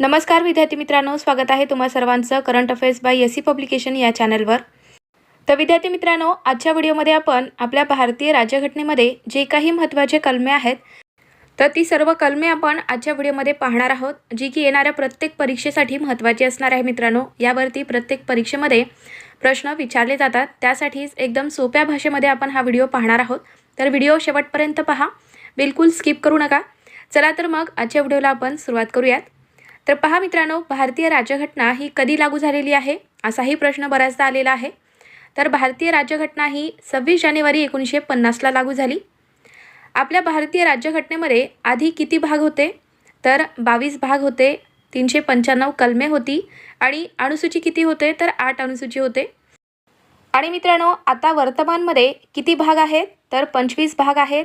नमस्कार विद्यार्थी मित्रांनो. स्वागत आहे तुम्हा सर्वांचं current affairs by S C publication या चॅनलवर. तर विद्यार्थी मित्रांनो आजच्या व्हिडिओमध्ये आपण आपल्या भारतीय राज्यघटनेमध्ये जे काही महत्त्वाचे कलमे आहेत तर ती सर्व कलमे आपण आजच्या व्हिडिओमध्ये पाहणार आहोत जी की येणाऱ्या प्रत्येक परीक्षेसाठी महत्त्वाची असणार आहे मित्रांनो. यावरती प्रत्येक परीक्षेमध्ये प्रश्न विचारले जातात. त्यासाठीच एकदम सोप्या भाषेमध्ये आपण हा व्हिडिओ पाहणार आहोत. तर व्हिडिओ शेवटपर्यंत पहा. बिलकुल स्किप करू नका. चला तर मग आजच्या व्हिडिओला आपण सुरुवात करूयात. तर पहा मित्रांनो भारतीय राज्यघटना ही कधी लागू झालेली आहे? असाही प्रश्न बऱ्याचदा आलेला आहे. तर भारतीय राज्यघटना ही सव्वीस जानेवारी एकोणीसशे पन्नासला लागू झाली. आपल्या भारतीय राज्यघटनेमध्ये आधी किती भाग होते? तर बावीस भाग होते तीनशे पंच्याण्णव कलमे होती आणि अणुसूची किती होते? तर आठ अणुसूची होते. आणि मित्रांनो आता वर्तमानमध्ये किती भाग आहेत? तर पंचवीस भाग आहेत.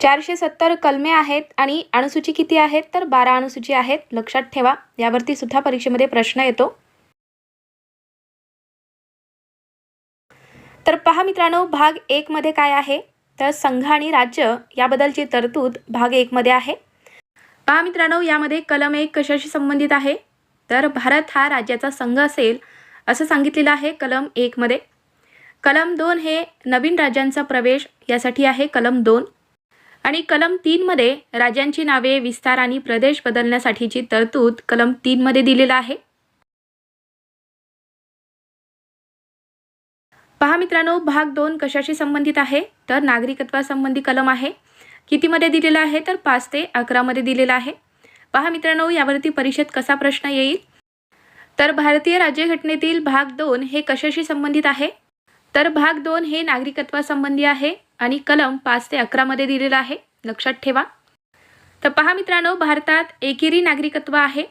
चारशे सत्तर कलमे आहेत आणि अणुसूची किती आहेत? तर बारा अणुसूची आहेत. लक्षात ठेवा. यावरती सुद्धा परीक्षेमध्ये प्रश्न येतो. तर पहा मित्रांनो भाग एकमध्ये काय आहे? तर संघ आणि राज्य याबद्दलची तरतूद भाग एकमध्ये आहे. पहा मित्रांनो यामध्ये कलम एक कशाशी संबंधित आहे? तर भारत हा राज्याचा संघ असेल असं सांगितलेलं आहे कलम एकमध्ये कलम दोन हे नवीन राज्यांचा प्रवेश यासाठी आहे. कलम दोन आणि कलम तीनमध्ये राज्यांची नावे विस्तार आणि प्रदेश बदलण्यासाठीची तरतूद कलम तीनमध्ये दिलेला आहे. पहा मित्रांनो भाग दोन कशाशी संबंधित आहे? तर नागरिकत्वासंबंधी कलम आहे. कितीमध्ये दिलेला आहे? तर पाच ते अकरामध्ये दिलेला आहे. पहा मित्रांनो यावरती परीक्षेत कसा प्रश्न येईल? तर भारतीय राज्यघटनेतील भाग दोन हे कशाशी संबंधित आहे? तर भाग दोन हे नागरिकत्वासंबंधी आहे. आणि कलम पाच ते अकरामध्ये दिलेला आहे. लक्षात ठेवा. तर पहा मित्रांनो भारतात एकेरी नागरिकत्व आहे.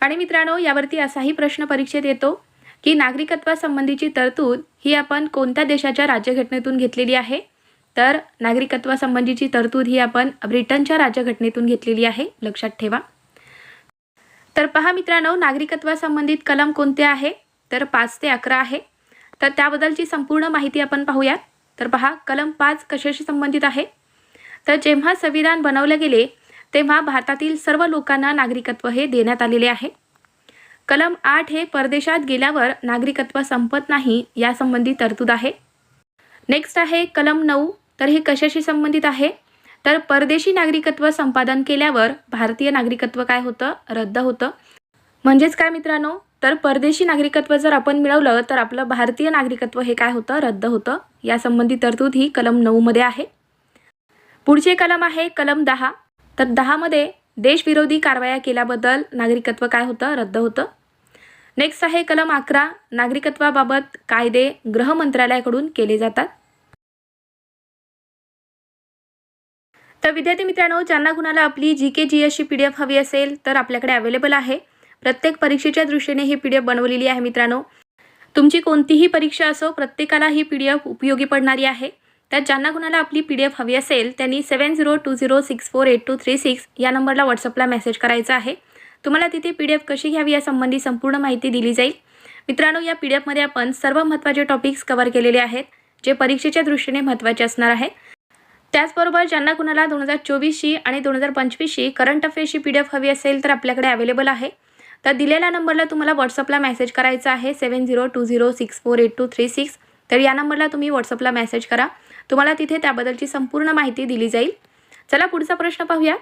आणि मित्रांनो यावरती असाही प्रश्न परीक्षेत येतो की नागरिकत्वासंबंधीची तरतूद ही आपण कोणत्या देशाच्या राज्यघटनेतून घेतलेली आहे? तर नागरिकत्वासंबंधीची तरतूद ही आपण ब्रिटनच्या राज्यघटनेतून घेतलेली आहे. लक्षात ठेवा. तर पहा मित्रांनो नागरिकत्वासंबंधित कलम कोणते आहे? तर पाच ते अकरा आहे. तर त्याबद्दलची संपूर्ण माहिती आपण पाहूयात. तर पहा कलम पाच कशाशी संबंधित आहे? तर जेव्हा संविधान बनवले गेले तेव्हा भारतातील सर्व लोकांना नागरिकत्व हे देण्यात आलेले आहे. कलम आठ हे परदेशात गेल्यावर नागरिकत्व संपत नाही यासंबंधी तरतूद आहे. नेक्स्ट आहे कलम नऊ. तर हे कशाशी संबंधित आहे? तर परदेशी नागरिकत्व संपादन केल्यावर भारतीय नागरिकत्व काय होतं? रद्द होतं. म्हणजेच काय मित्रांनो? तर परदेशी नागरिकत्व जर आपण मिळवलं तर आपलं भारतीय नागरिकत्व हे काय होतं? रद्द होतं. यासंबंधी तरतूद ही कलम नऊमध्ये आहे. पुढचे कलम आहे कलम दहा. तर दहामध्ये देशविरोधी कारवाया केल्याबद्दल नागरिकत्व काय होतं? रद्द होतं. नेक्स्ट आहे कलम अकरा. नागरिकत्वाबाबत कायदे गृह मंत्रालयाकडून केले जातात. तर विद्यार्थी मित्रांनो ज्यांना कुणाला आपली जी के जी एसची पी डी एफ हवी असेल तर आपल्याकडे अवेलेबल आहे. प्रत्येक परीक्षेच्या दृष्टीने ही पी डी एफ बनवलेली आहे मित्रांनो. तुमची कोणतीही परीक्षा असो प्रत्येकाला ही पी डी एफ उपयोगी पडणारी आहे. त्यात ज्यांना कुणाला आपली पी डी एफ हवी असेल त्यांनी seven zero two zero six four eight two three six या नंबरला व्हॉट्सअपला मेसेज करायचा आहे. तुम्हाला तिथे पी डी एफ कशी घ्यावी यासंबंधी संपूर्ण माहिती दिली जाईल. मित्रांनो या पी डी एफमध्ये आपण सर्व महत्त्वाचे टॉपिक्स कव्हर केलेले आहेत जे परीक्षेच्या दृष्टीने महत्त्वाचे असणार आहे. त्याचबरोबर ज्यांना कुणाला दोन हजार चोवीसशी आणि दोन हजार पंचवीसशी करंट अफेअर्सची पी डी एफ हवी असेल तर आपल्याकडे अवेलेबल आहे. तर दिलेल्या नंबरला तुम्हाला व्हॉट्सअपला मेसेज करायचा आहे seven zero two zero six four eight two three six तर या नंबरला तुम्ही व्हॉट्सअपला मेसेज करा. तुम्हाला तिथे त्याबद्दलची संपूर्ण माहिती दिली जाईल. चला पुढचा प्रश्न पाहूया.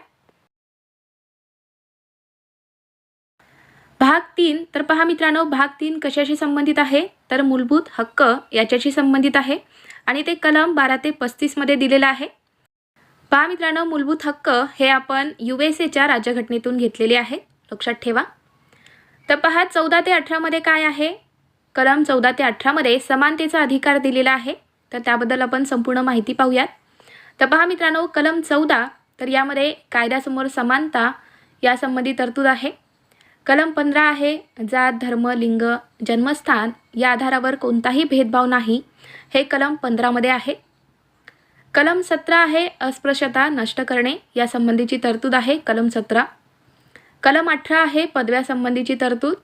भाग तीन तर पहा मित्रांनो भाग तीन कशाशी संबंधित आहे? तर मूलभूत हक्क याच्याशी संबंधित आहे. आणि ते कलम बारा ते पस्तीसमध्ये दिलेलं आहे. पहा मित्रांनो मूलभूत हक्क हे आपण यू एस एच्या राज्यघटनेतून घेतलेले आहे लक्षात ठेवा. तर पहा चौदा ते अठरामध्ये काय आहे? कलम चौदा ते अठरामध्ये समानतेचा अधिकार दिलेला आहे. तर त्याबद्दल आपण संपूर्ण माहिती पाहूयात. तर पहा मित्रांनो कलम चौदा तर यामध्ये कायद्यासमोर समानता यासंबंधी तरतूद आहे. कलम पंधरा आहे जात धर्म लिंग जन्मस्थान या आधारावर कोणताही भेदभाव नाही. हे कलम पंधरामध्ये आहे. कलम सतरा आहे अस्पृश्यता नष्ट करणे यासंबंधीची तरतूद आहे. कलम सतरा कलम अठरा आहे पदव्यासंबंधीची तरतूद.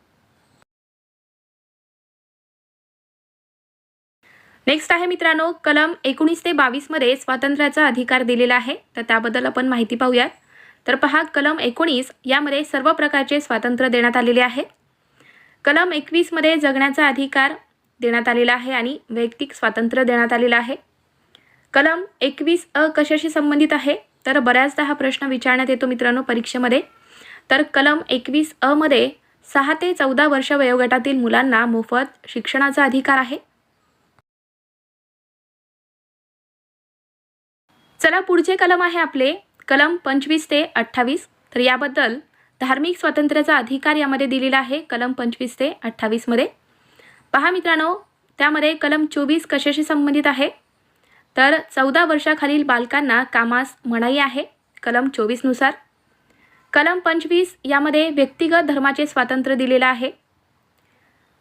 नेक्स्ट आहे मित्रांनो कलम एकोणीस ते बावीसमध्ये स्वातंत्र्याचा अधिकार दिलेला आहे तर त्याबद्दल आपण माहिती पाहूयात. तर पहा कलम एकोणीस यामध्ये सर्व प्रकारचे स्वातंत्र्य देण्यात आलेले आहे. कलम एकवीसमध्ये जगण्याचा अधिकार देण्यात आलेला आहे आणि वैयक्तिक स्वातंत्र्य देण्यात आलेलं आहे. कलम एकवीस अ कशाशी संबंधित आहे? तर बऱ्याचदा हा प्रश्न विचारण्यात येतो मित्रांनो परीक्षेमध्ये. तर कलम एकवीस अमध्ये सहा ते चौदा वर्ष वयोगटातील मुलांना मोफत शिक्षणाचा अधिकार आहे. चला पुढचे कलम आहे आपले. कलम पंचवीस ते अठ्ठावीस. तर याबद्दल धार्मिक स्वातंत्र्याचा अधिकार यामध्ये दिलेला आहे. कलम पंचवीस ते अठ्ठावीसमध्ये पहा मित्रांनो त्यामध्ये कलम चोवीस कशाशी संबंधित आहे? तर चौदा वर्षाखालील बालकांना कामास मनाई आहे. कलम चोवीसनुसार कलम पंचवीस यामध्ये व्यक्तिगत धर्माचे स्वातंत्र्य दिलेलं आहे.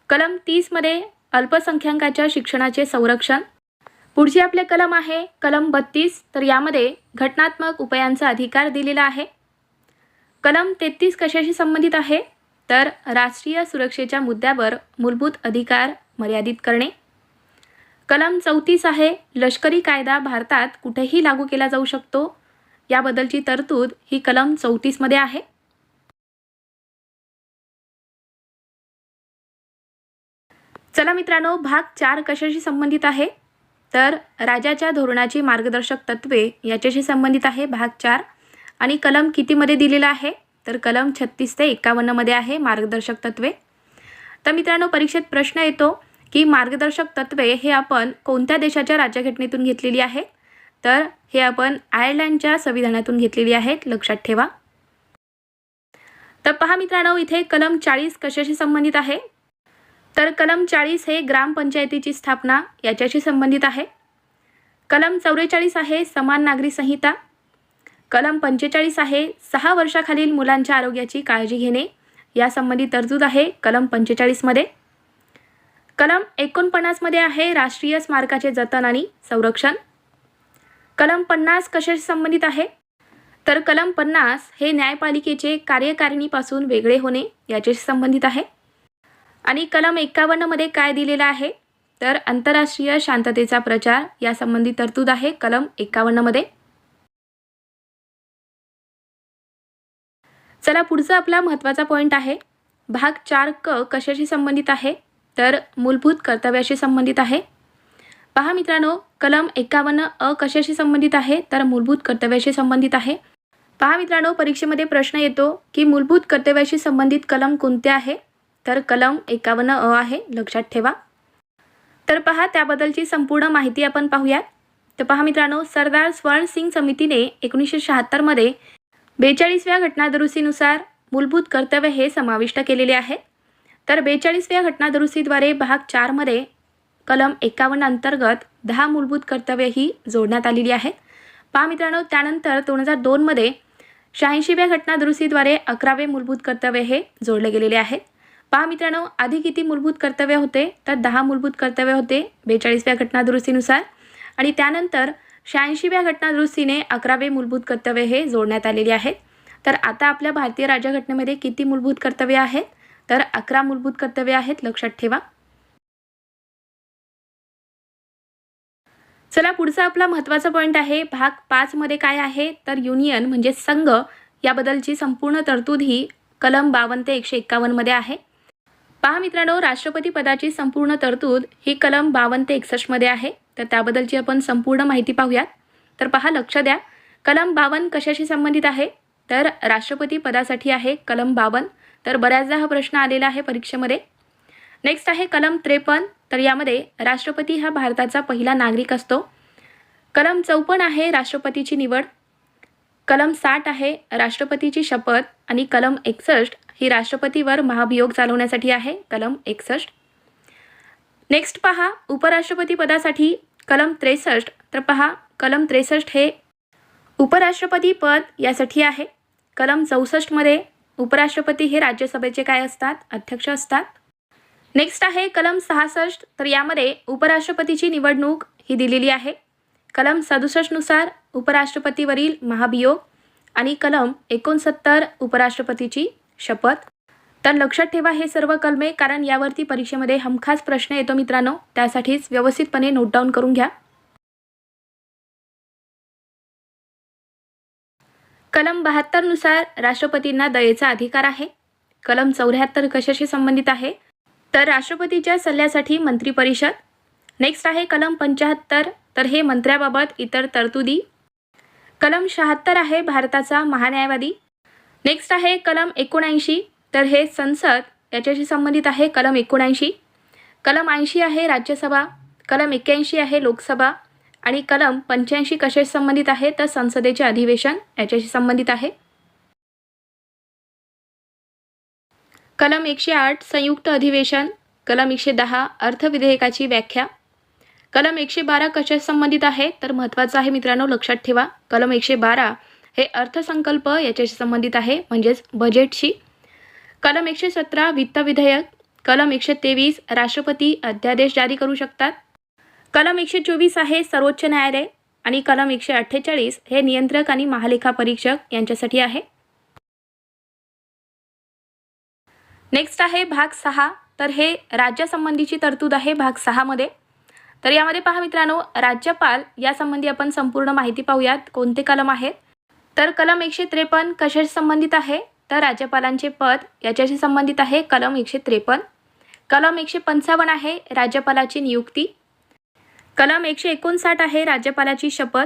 कलम तीसमध्ये अल्पसंख्याकाच्या शिक्षणाचे संरक्षण. पुढचे आपले कलम आहे कलम बत्तीस. तर यामध्ये घटनात्मक उपायांचा अधिकार दिलेला आहे. कलम तेहतीस कशाशी संबंधित आहे? तर राष्ट्रीय सुरक्षेच्या मुद्द्यावर मूलभूत अधिकार मर्यादित करणे. कलम चौतीस आहे लष्करी कायदा भारतात कुठेही लागू केला जाऊ शकतो. याबद्दलची तरतूद ही कलम चौतीसमध्ये आहे. चला मित्रांनो भाग चार कशाशी संबंधित आहे? तर राजाच्या धोरणाची मार्गदर्शक तत्वे याच्याशी संबंधित आहे भाग चार. आणि कलम कितीमध्ये दिलेला आहे? तर कलम छत्तीस ते एकावन्नमध्ये आहे मार्गदर्शक तत्वे. तर मित्रांनो परीक्षेत प्रश्न येतो की मार्गदर्शक तत्वे हे आपण कोणत्या देशाच्या राज्यघटनेतून घेतलेली आहे? तर हे आपण आयर्लंडच्या संविधानातून घेतलेली आहेत. लक्षात ठेवा. तर पहा मित्रांनो इथे कलम चाळीस कशाशी संबंधित आहे? तर कलम चाळीस हे ग्रामपंचायतीची स्थापना याच्याशी संबंधित आहे. कलम चौवेचाळीस आहे समान नागरी संहिता. कलम पंचेचाळीस आहे सहा वर्षाखालील मुलांच्या आरोग्याची काळजी घेणे. यासंबंधी तरतूद आहे कलम पंचेचाळीसमध्ये कलम एकोणपन्नासमध्ये आहे राष्ट्रीय स्मारकाचे जतन आणि संरक्षण. कलम पन्नास कशाशी संबंधित आहे? तर कलम पन्नास हे न्यायपालिकेचे कार्यकारिणीपासून वेगळे होणे याच्याशी संबंधित आहे. आणि कलम एकावन्नमध्ये काय दिलेलं आहे? तर आंतरराष्ट्रीय शांततेचा प्रचार यासंबंधी तरतूद आहे कलम एकावन्नमध्ये चला पुढचा आपला महत्त्वाचा पॉईंट आहे. भाग चार क कशाशी संबंधित आहे? तर मूलभूत कर्तव्याशी संबंधित आहे. पहा मित्रांनो कलम एकावन्न अ कशाशी संबंधित आहे? तर मूलभूत कर्तव्याशी संबंधित आहे. पहा मित्रांनो परीक्षेमध्ये प्रश्न येतो की मूलभूत कर्तव्याशी संबंधित कलम कोणते आहे? तर कलम एकावन्न अ आहे लक्षात ठेवा. तर पहा त्याबद्दलची संपूर्ण माहिती आपण पाहूयात. तर पहा मित्रांनो सरदार स्वर्ण सिंग समितीने एकोणीसशे शहात्तरमध्ये बेचाळीसव्या घटनादुरुस्तीनुसार मूलभूत कर्तव्य हे समाविष्ट केलेले आहे. तर बेचाळीसव्या घटनादुरुस्तीद्वारे भाग चारमध्ये कलम एकावन्न अंतर्गत दहा मूलभूत कर्तव्य ही जोडण्यात आलेली आहेत पहा मित्रांनो त्यानंतर दोन हजार दोनमध्ये शहाऐंशीव्या घटनादुरुस्तीद्वारे अकरावे मूलभूत कर्तव्य हे जोडले गेलेले आहेत पहा मित्रांनो आधी किती मूलभूत कर्तव्य होते तर दहा मूलभूत कर्तव्य होते बेचाळीसव्या घटनादुरुस्तीनुसार आणि त्यानंतर शहाऐंशीव्या घटना दुरुस्तीने अकरावे मूलभूत कर्तव्य हे जोडण्यात आलेले आहेत तर आता आपल्या भारतीय राज्यघटनेमध्ये किती मूलभूत कर्तव्य आहेत? तर अकरा मूलभूत कर्तव्य आहेत लक्षात ठेवा. चला पुढचा आपला महत्त्वाचा पॉईंट आहे भाग पाचमध्ये काय आहे? तर युनियन म्हणजे संघ याबद्दलची संपूर्ण तरतूद ही कलम बावन्न ते एकशे एक्कावन्नमध्ये आहे. पहा मित्रांनो राष्ट्रपती पदाची संपूर्ण तरतूद ही कलम बावन्न ते एकसष्टमध्ये आहे. तर त्याबद्दलची आपण संपूर्ण माहिती पाहूयात. तर पहा लक्ष द्या. कलम बावन्न कशाशी संबंधित आहे? तर राष्ट्रपती पदासाठी आहे कलम बावन्न. तर बऱ्याचदा हा प्रश्न आलेला आहे परीक्षेमध्ये. नेक्स्ट आहे कलम त्रेपन्न. तर यामध्ये राष्ट्रपती हा भारताचा पहिला नागरिक असतो. कलम चौपन्न आहे राष्ट्रपतीची निवड. कलम साठ आहे राष्ट्रपतीची शपथ. आणि कलम एकसष्ट ही राष्ट्रपतीवर महाभियोग चालवण्यासाठी आहे. कलम एकसष्ट. नेक्स्ट पहा उपराष्ट्रपती पदासाठी कलम त्रेसष्ट. तर पहा कलम त्रेसष्ट हे उपराष्ट्रपती पद यासाठी आहे. कलम चौसष्टमध्ये उपराष्ट्रपती हे राज्यसभेचे काय असतात? अध्यक्ष असतात. नेक्स्ट आहे कलम सहासष्ट. तर यामध्ये उपराष्ट्रपतीची निवडणूक ही दिलेली आहे. कलम सदुसष्टनुसार उपराष्ट्रपतीवरील महाभियोग आणि कलम एकोणसत्तर उपराष्ट्रपतीची शपथ. तर लक्षात ठेवा हे सर्व कलमे कारण यावरती परीक्षेमध्ये हमखास प्रश्न येतो मित्रांनो. त्यासाठीच व्यवस्थितपणे नोट डाऊन करून घ्या. कलम बहात्तरनुसार राष्ट्रपतींना दयेचा अधिकार आहे. कलम चौऱ्याहत्तर कशाशी संबंधित आहे? तर राष्ट्रपतीच्या सल्ल्यासाठी मंत्रिपरिषद. नेक्स्ट आहे कलम पंच्याहत्तर. तर हे मंत्र्याबाबत इतर तरतुदी. कलम शहात्तर आहे भारताचा महान्यायवादी. नेक्स्ट आहे कलम एकोणऐंशी. तर हे संसद याच्याशी संबंधित आहे कलम एकोणऐंशी. कलम ऐंशी आहे राज्यसभा. कलम एक्क्याऐंशी आहे लोकसभा. आणि कलम पंच्याऐंशी कशाशी संबंधित आहे? तर संसदेचे अधिवेशन याच्याशी संबंधित आहे. कलम एकशे आठ संयुक्त अधिवेशन. कलम एकशे दहा अर्थविधेयकाची व्याख्या. कलम एकशे बारा कशा संबंधित आहे? तर महत्त्वाचं आहे मित्रांनो लक्षात ठेवा. कलम एकशे बारा हे अर्थसंकल्प याच्याशी संबंधित आहे म्हणजेच बजेटशी कलम एकशे सतरा वित्त विधेयक कलम एकशे तेवीस राष्ट्रपती अध्यादेश जारी करू शकतात. कलम एकशे चोवीस आहे सर्वोच्च न्यायालय. आणि कलम एकशे अठ्ठेचाळीस हे नियंत्रक आणि महालेखा परीक्षक यांच्यासाठी आहे. नेक्स्ट आहे भाग सहा. तर हे राज्यासंबंधीची तरतूद आहे भाग सहामध्ये तर यामध्ये पहा मित्रांनो राज्यपाल यासंबंधी आपण संपूर्ण माहिती पाहूयात कोणते कलम आहेत? तर कलम एकशे त्रेपन्न कशाशी संबंधित आहे? तर राज्यपालांचे पद याच्याशी संबंधित आहे कलम एकशे त्रेपन्न. कलम एकशे पंचावन्न आहे राज्यपालाची नियुक्ती. कलम एकशे एकोणसाठ आहे राज्यपालाची शपथ.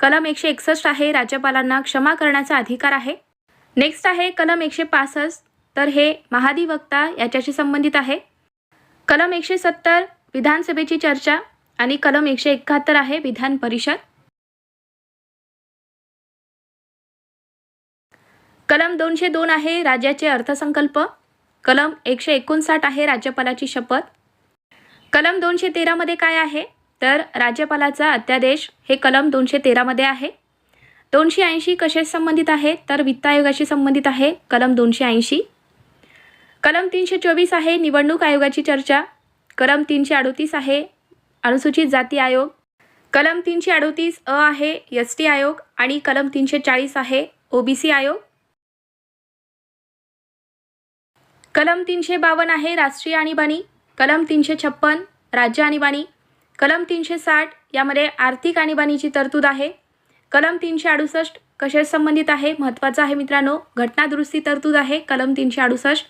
कलम एकशे एकसष्ट आहे राज्यपालांना क्षमा करण्याचा अधिकार आहे. नेक्स्ट आहे कलम एकशे पासष्ट. तर हे महाधिवक्ता याच्याशी संबंधित आहे. कलम एकशे सत्तर विधानसभेची चर्चा आणि कलम एकशे एकाहत्तर आहे विधान परिषद. कलम दोनशे दोन आहे राज्याचे अर्थसंकल्प. कलम एकशे एकोणसाठ आहे राज्यपालाची शपथ. कलम दोनशे तेरामध्ये काय आहे? तर राज्यपालाचा अध्यादेश हे कलम दोनशे तेरामध्ये आहे. दोनशे ऐंशी कशाशी संबंधित आहे? तर वित्त आयोगाशी संबंधित आहे कलम दोनशे ऐंशी. कलम तीनशे चोवीस आहे निवडणूक आयोगाची चर्चा. कलम तीनशे अडोतीस आहे अनुसूचित जाती आयोग. कलम तीनशे अडोतीस अ आहे एस टी आयोग. आणि कलम तीनशे चाळीस आहे ओबीसी आयोग. कलम तीनशे बावन्न आहे राष्ट्रीय आणीबाणी. कलम तीनशे छप्पन राज्य आणीबाणी. कलम तीनशे साठ यामध्ये आर्थिक आणीबाणीची तरतूद आहे. कलम तीनशे अडुसष्ट कशा संबंधित आहे महत्त्वाचं आहे मित्रांनो. घटनादुरुस्ती तरतूद आहे कलम तीनशे अडुसष्ट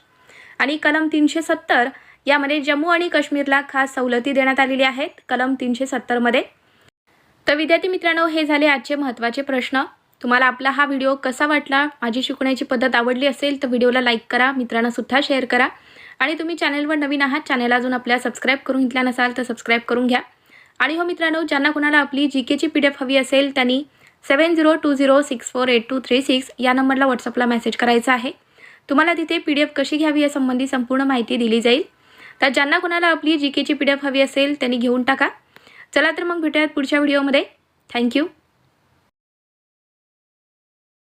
आणि कलम तीनशे सत्तर यामध्ये जम्मू आणि काश्मीरला खास सवलती देण्यात आलेली आहेत. कलम तीनशे सत्तरमध्ये तर विद्यार्थी मित्रांनो हे झाले आजचे महत्त्वाचे प्रश्न. तुम्हाला आपला हा व्हिडिओ कसा वाटला माझी शिकवण्याची पद्धत आवडली असेल तर व्हिडिओला लाईक करा मित्रांना सुद्धा शेअर करा. आणि तुम्ही चॅनलवर नवीन आहात चॅनल अजून आपल्या सबस्क्राईब करून घेतल्या नसाल तर सबस्क्राईब करून घ्या. आणि हो मित्रांनो ज्यांना कुणाला आपली जी केची पी डी एफ हवी असेल त्यांनी seven zero two zero six four eight two three six या नंबरला व्हॉट्सअपला मेसेज करायचा आहे. तुम्हाला तिथे पी डी एफ कशी घ्यावी यासंबंधी संपूर्ण माहिती दिली जाईल. तर ज्यांना कुणाला आपली जी केची पी डी एफ हवी असेल त्यांनी घेऊन टाका. चला तर मग भेटूयात पुढच्या व्हिडिओमध्ये. थँक्यू.